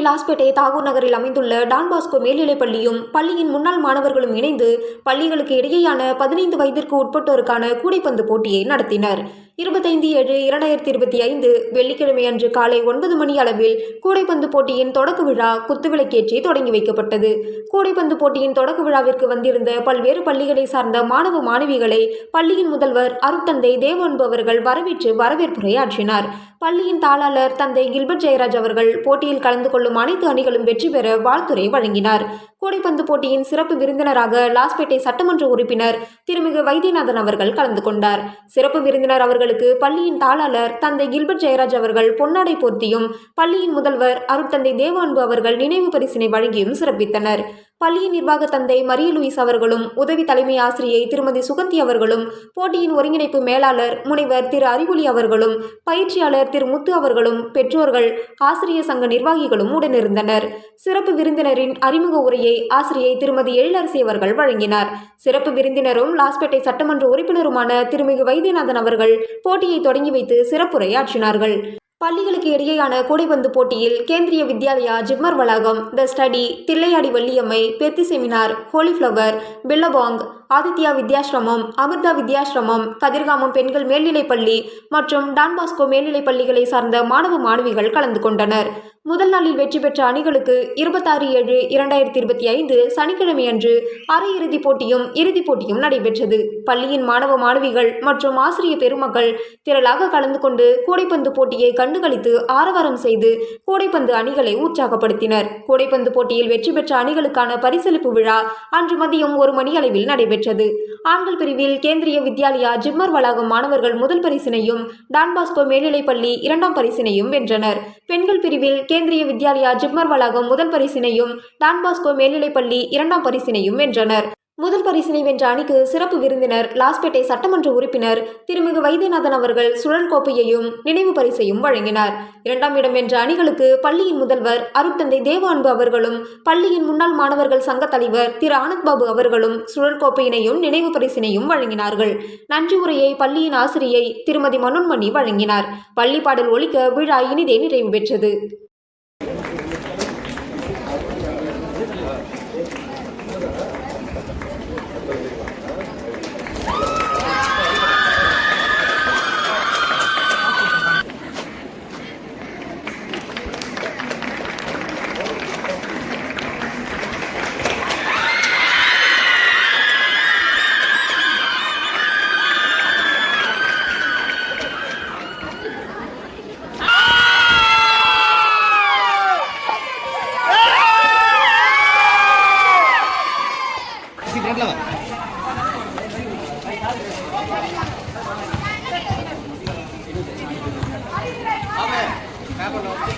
லாஸ்பேட்டை தாகூர் நகரில் அமைந்துள்ள Don Bosco மேல்நிலைப் பள்ளியும் பள்ளியின் முன்னாள் மாணவர்களும் இணைந்து பள்ளிகளுக்கு இடையேயான பதினைந்து வயதிற்கு உட்பட்டோருக்கான கூடைப்பந்து போட்டியை நடத்தினர். இருபத்தைந்து ஏழு இரண்டாயிரத்தி இருபத்தி ஐந்து வெள்ளிக்கிழமை அன்று காலை ஒன்பது மணி அளவில் கூடைப்பந்து போட்டியின் தொடக்க விழா குத்துவிளக்கேற்றி தொடங்கி வைக்கப்பட்டது. கூடைப்பந்து போட்டியின் தொடக்க விழாவிற்கு வந்திருந்த பல்வேறு பள்ளிகளை சார்ந்த மாணவ மாணவிகளை பள்ளியின் முதல்வர் அருட்தந்தை தேவன்பு அவர்கள் வரவேற்று வரவேற்புரை ஆற்றினார். பள்ளியின் தாளாளர் தந்தை கில்பர்ட் ஜெயராஜ் அவர்கள் போட்டியில் கலந்து கொள்ளும் அனைத்து அணிகளும் வெற்றி பெற வாழ்த்துறை வழங்கினார். கூடைப்பந்து போட்டியின் சிறப்பு விருந்தினராக லாஸ்பேட்டை சட்டமன்ற உறுப்பினர் திருமிகு வைத்தியநாதன் அவர்கள் கலந்து கொண்டார். சிறப்பு விருந்தினர் அவர்களுக்கு பள்ளியின் தாளாளர் தந்தை கில்பர்ட் ஜெயராஜ் அவர்கள் பொன்னாடை போர்த்தியும் பள்ளியின் முதல்வர் அருட்தந்தை தேவான்பு அவர்கள் நினைவு பரிசினை வழங்கியும் சிறப்பித்தனர். பள்ளியின் நிர்வாக தந்தை மரிய லூயிஸ் அவர்களும் உதவி தலைமை ஆசிரியை திருமதி சுகந்தி அவர்களும் போட்டியின் ஒருங்கிணைப்பு மேலாளர் முனைவர் திரு அறிவொளி அவர்களும் பயிற்சியாளர் திரு முத்து அவர்களும் பெற்றோர்கள் ஆசிரியர் சங்க நிர்வாகிகளும் உடனிருந்தனர். சிறப்பு விருந்தினரின் அறிமுக உரையை ஆசிரியை திருமதி எழிலரசி அவர்கள் வழங்கினார். சிறப்பு விருந்தினரும் லாஸ்பேட்டை சட்டமன்ற உறுப்பினருமான திருமிகு வைத்தியநாதன் அவர்கள் போட்டியை தொடங்கி வைத்து சிறப்புரை ஆற்றினார்கள் பள்ளிகளுக்கு இடையேயான கூடைப்பந்து போட்டியில் கேந்திரிய வித்யாலயா ஜிப்மர் வளாகம் the study Thillaiyadi Valliammai Petit Seminaire Holy Flower Billabong Aditya Vidyashram Amrita Vidyashram Kathirkamam பெண்கள் மேல்நிலைப் பள்ளி மற்றும் டான்பாஸ்கோ மேல்நிலைப் பள்ளிகளை சார்ந்த மாணவ மாணவிகள் கலந்து கொண்டனர். முதல் நாளில் வெற்றி பெற்ற அணிகளுக்கு இருபத்தாறு ஏழு இரண்டாயிரத்தி இருபத்தி ஐந்து சனிக்கிழமை அன்று அரையிறுதிப் போட்டியும் இறுதிப் போட்டியும் நடைபெற்றது. பள்ளியின் மாணவ மாணவிகள் மற்றும் ஆசிரிய பெருமக்கள் திரளாக கலந்து கொண்டு கூடைப்பந்து போட்டியை கண்டுகளித்து ஆரவாரம் செய்து கூடைப்பந்து அணிகளை உற்சாகப்படுத்தினர். கூடைப்பந்து போட்டியில் வெற்றி பெற்ற அணிகளுக்கான பரிசளிப்பு விழா அன்று மதியம் ஒரு மணி அளவில் நடைபெற்றது. ஆண்கள் பிரிவில் கேந்திரிய வித்யாலயா ஜிம்மர் வளாகம் மாணவர்கள் முதல் பரிசினையும் டான்பாஸ்கோ மேல்நிலைப்பள்ளி இரண்டாம் பரிசினையும் வென்றனர். பெண்கள் பிரிவில் கேந்திரிய வித்யாலயா ஜிம்மர் வளாகம் முதல் பரிசினையும் டான்பாஸ்கோ மேல்நிலைப்பள்ளி இரண்டாம் பரிசினையும் வென்றனர். முதல் பரிசினை வென்ற அணிக்கு சிறப்பு விருந்தினர் லாஸ்பேட்டை சட்டமன்ற உறுப்பினர் திருமிகு வைத்தியநாதன் அவர்கள் சுழல் கோப்பையையும் நினைவு பரிசையும் வழங்கினார். இரண்டாம் இடம் வென்ற அணிகளுக்கு பள்ளியின் முதல்வர் அருட்தந்தை தேவ அன்பு அவர்களும் பள்ளியின் முன்னாள் மாணவர்கள் சங்க தலைவர் திரு ஆனந்த் பாபு அவர்களும் சுழல் கோப்பையினையும் நினைவு பரிசினையும் வழங்கினார்கள். நன்றி உரையை பள்ளியின் ஆசிரியை திருமதி மனோன்மணி வழங்கினார். பள்ளி பாடல் ஒலிக்க விழா இனிதே நிறைவு பெற்றது. பண்ணலாம் வா